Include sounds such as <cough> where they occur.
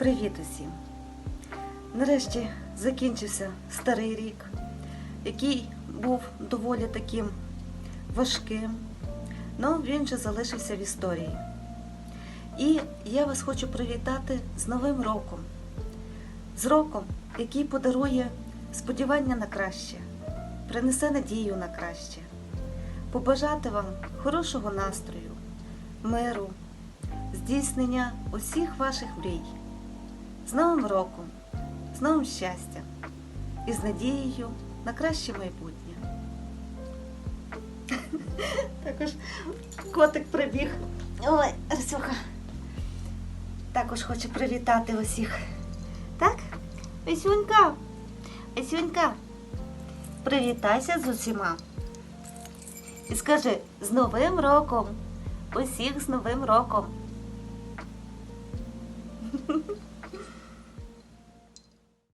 Привіт усім! Нарешті закінчився старий рік, який був доволі таким важким, але він же залишився в історії. І я вас хочу привітати з Новим роком, з роком, який подарує сподівання на краще, принесе надію на краще, побажати вам хорошого настрою, миру, здійснення усіх ваших мрій. З Новим роком, з новим щастям і з надією на краще майбутнє. <laughs> Також котик прибіг. Ой, Арсюха. Також хочу привітати усіх. Так? Весюнька, Весюнька, привітайся з усіма. І скажи з Новим роком! Усіх з Новим роком!